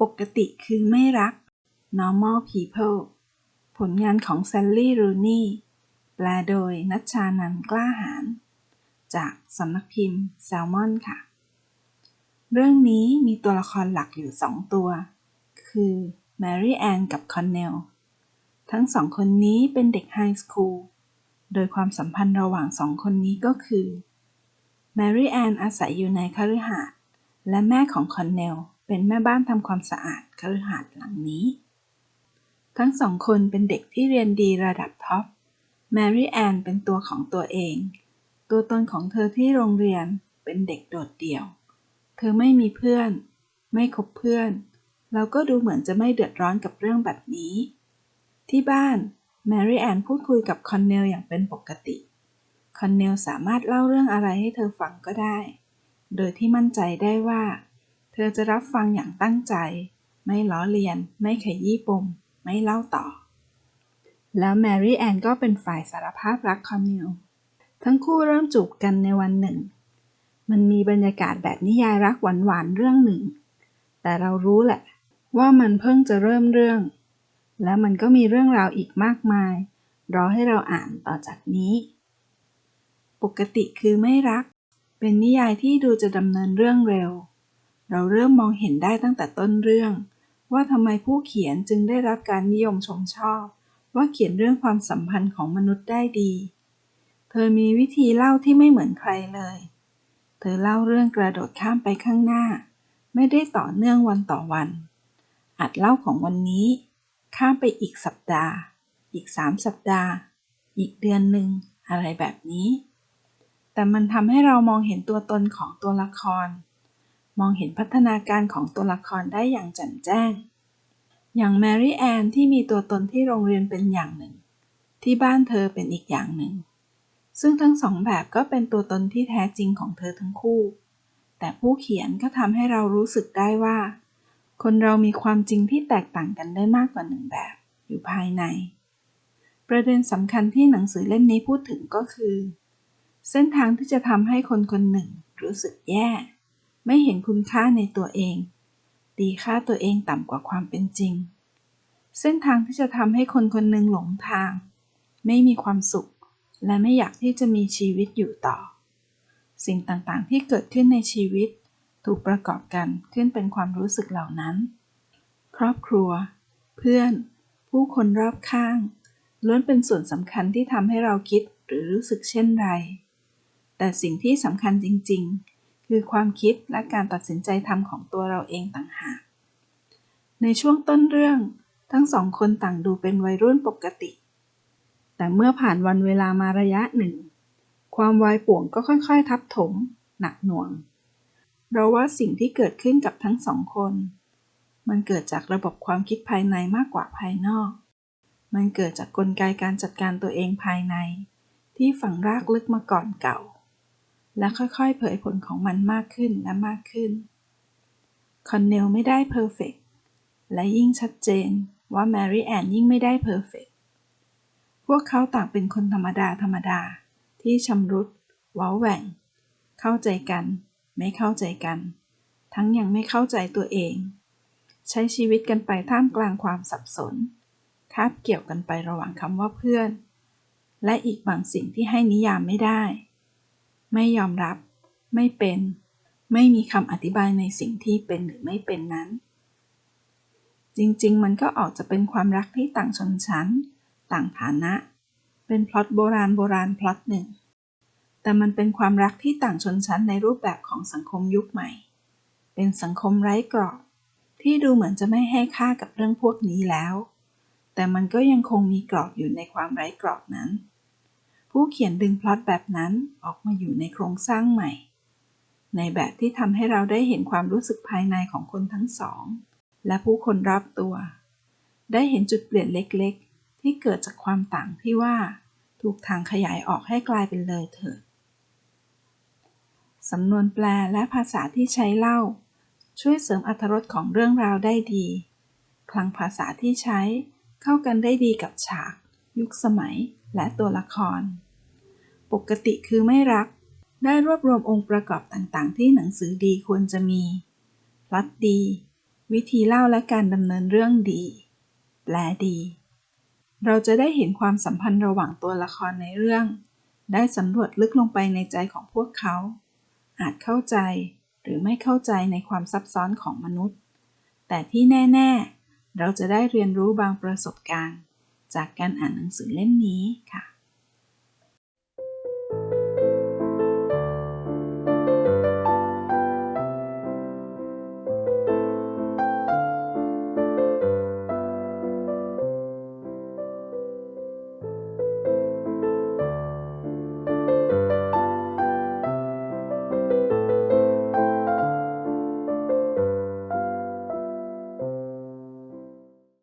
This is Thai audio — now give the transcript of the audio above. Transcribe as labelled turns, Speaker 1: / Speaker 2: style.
Speaker 1: ปกติคือไม่รัก normal people ผลงานของแซลลี่รูนี่แปลโดยนัชชานันท์กล้าหาญจากสำนักพิมพ์แซลมอนค่ะ เรื่องนี้มีตัวละครหลักอยู่สองตัว คือแมรี่แอนกับคอนเนลทั้งสองคนนี้เป็นเด็กไฮสคูล โดยความสัมพันธ์ระหว่างสองคนนี้ก็คือแมรี่แอนอาศัยอยู่ในคฤหาสน์และแม่ของคอน เป็นแม่บ้านทำความสะอาดคฤหาสน์หลังนี้ ทั้งสองคนเป็นเด็กที่เรียนดีระดับท็อป แมรี่แอนเป็นตัวของตัวเอง ตัวตนของเธอที่โรงเรียนเป็นเด็กโดดเดี่ยว เธอไม่มีเพื่อน ไม่คบเพื่อน แล้วก็ดูเหมือนจะไม่เดือดร้อนกับเรื่องแบบนี้ ที่บ้านแมรี่แอนพูดคุยกับคอนเนลอย่างเป็นปกติ คอนเนลสามารถเล่าเรื่องอะไรให้เธอฟังก็ได้ โดยที่มั่นใจได้ว่า เธอจะรับฟังอย่างตั้งใจ ไม่ล้อเลียน ไม่ขยี้ปม ไม่เล่าต่อ แล้วแมรี่แอนก็เป็นฝ่ายสารภาพรักคอนเนลทั้งคู่เริ่มจูบกันในวันหนึ่ง มันมีบรรยากาศแบบนิยายรักหวานๆเรื่องหนึ่ง แต่เรารู้แหละ ว่ามันเพิ่งจะเริ่มเรื่อง และมันก็มีเรื่องราวอีกมากมาย รอให้เราอ่านต่อจากนี้ ปกติคือไม่รัก เป็นนิยายที่ดูจะดำเนินเรื่องเร็ว เราเริ่มมองเห็นได้ตั้งแต่ต้นเรื่อง ว่าทำไมผู้เขียนจึงได้รับการนิยมชมชอบ ว่าเขียนเรื่องความสัมพันธ์ของมนุษย์ได้ดี เธอมีวิธีเล่าที่ไม่เหมือนใครเลย เธอเล่าเรื่องกระโดดข้ามไปข้างหน้า ไม่ได้ต่อเนื่องวันต่อวันอาจเล่าของวันนี้ ข้ามไปอีกสัปดาห์ อีกสามสัปดาห์ อีกเดือนหนึ่งอะไรแบบนี้ แต่มันทำให้เรามองเห็นตัวตนของตัวละคร มองเห็นพัฒนาการของตัวละครได้อย่างแจ่มแจ้ง อย่างแมรี่แอนที่มีตัวตนที่โรงเรียนเป็นอย่างหนึ่ง ที่บ้านเธอเป็นอีกอย่างหนึ่ง ซึ่งทั้งสองแบบก็เป็นตัวตนที่แท้จริงของเธอทั้งคู่ แต่ผู้เขียนก็ทำให้เรารู้สึกได้ว่า คนเรามีความจริงที่แตกต่างกันได้มากกว่าหนึ่งแบบ อยู่ภายใน ประเด็นสำคัญที่หนังสือเล่มนี้พูดถึงก็คือ เส้นทางที่จะทำให้คนคนหนึ่งรู้สึกแย่ ไม่เห็นคุณค่าในตัวเอง ตีค่าตัวเองต่ำกว่าความเป็นจริง เส้นทางที่จะทำให้คนคนหนึ่งหลงทาง ไม่มีความสุข และไม่อยากที่จะมีชีวิตอยู่ต่อ สิ่งต่างๆ ที่เกิดขึ้นในชีวิต ถูกประกอบกันขึ้นเป็นความรู้สึกเหล่านั้น ครอบครัว เพื่อน ผู้คนรอบข้าง ล้วนเป็นส่วนสำคัญที่ทำให้เราคิดหรือรู้สึกเช่นไร แต่สิ่งที่สำคัญจริง ๆ คือความคิดและการตัดสินใจทำของตัวเราเองต่างหาก ในช่วงต้นเรื่อง ทั้งสองคนต่างดูเป็นวัยรุ่นปกติ แต่เมื่อผ่านวันเวลามาระยะหนึ่ง ความวายป่วงก็ค่อยๆ ทับถม หนักหน่วง เราว่าสิ่งที่เกิดขึ้นกับทั้งสองคน มันเกิดจากระบบความคิดภายในมากกว่าภายนอก มันเกิดจากกลไกการจัดการตัวเองภายใน ที่ฝังรากลึกมาก่อนเก่า และค่อยๆ เผยผลของมันมากขึ้นและมากขึ้น คอนเนลไม่ได้เพอร์เฟกและยิ่งชัดเจนว่าแมรี่แอนยิ่งไม่ได้เพอร์เฟกพวกเขาต่างเป็นคนธรรมดาธรรมดา ที่ชำรุดว้าแหว่ง เข้าใจกัน ไม่เข้าใจกัน ทั้งยังไม่เข้าใจตัวเอง ใช้ชีวิตกันไปท่ามกลางความสับสน คาบเกี่ยวกันไประหว่างคำว่าเพื่อน และอีกบางสิ่งที่ให้นิยามไม่ได้ ไม่ยอมรับ ไม่เป็น ไม่มีคำอธิบายในสิ่งที่เป็นหรือไม่เป็นนั้น จริงๆ มันก็ออกจะเป็นความรักที่ต่างชนชั้น ต่างฐานะ เป็นพล็อตโบราณโบราณพล็อตหนึ่ง แต่มันเป็นความรักที่ต่างชนชั้นในรูปแบบของสังคมยุคใหม่ เป็นสังคมไร้กรอบ ที่ดูเหมือนจะไม่ให้ค่ากับเรื่องพวกนี้แล้ว แต่มันก็ยังคงมีกรอบอยู่ในความไร้กรอบนั้น ผู้เขียนดึงพล็อตแบบนั้นออกมาอยู่ในโครงสร้างใหม่ ในแบบที่ทำให้เราได้เห็นความรู้สึกภายในของคนทั้งสอง และผู้คนรอบตัว ได้เห็นจุดเปลี่ยนเล็กๆ ที่เกิดจากความต่างที่ว่า ถูกทางขยายออกให้กลายเป็นเลยเถิดสำนวนแปลและภาษาที่ใช้เล่า ช่วยเสริมอรรถรสของเรื่องราวได้ดี คลังภาษาที่ใช้เข้ากันได้ดีกับฉาก ยุคสมัยและตัวละคร ปกติคือไม่รัก ได้รวบรวมองค์ประกอบต่างๆ ที่หนังสือดีควรจะมี พล็อตดี วิธีเล่าและการดำเนินเรื่องดี แปลดี เราจะได้เห็นความสัมพันธ์ระหว่างตัวละครในเรื่อง ได้สำรวจลึกลงไปในใจของพวกเขา อาจเข้าใจหรือไม่เข้าใจในความซับซ้อนของมนุษย์ แต่ที่แน่ ๆ เราจะได้เรียนรู้บางประสบการณ์ จากการอ่านหนังสือเล่มนี้ค่ะ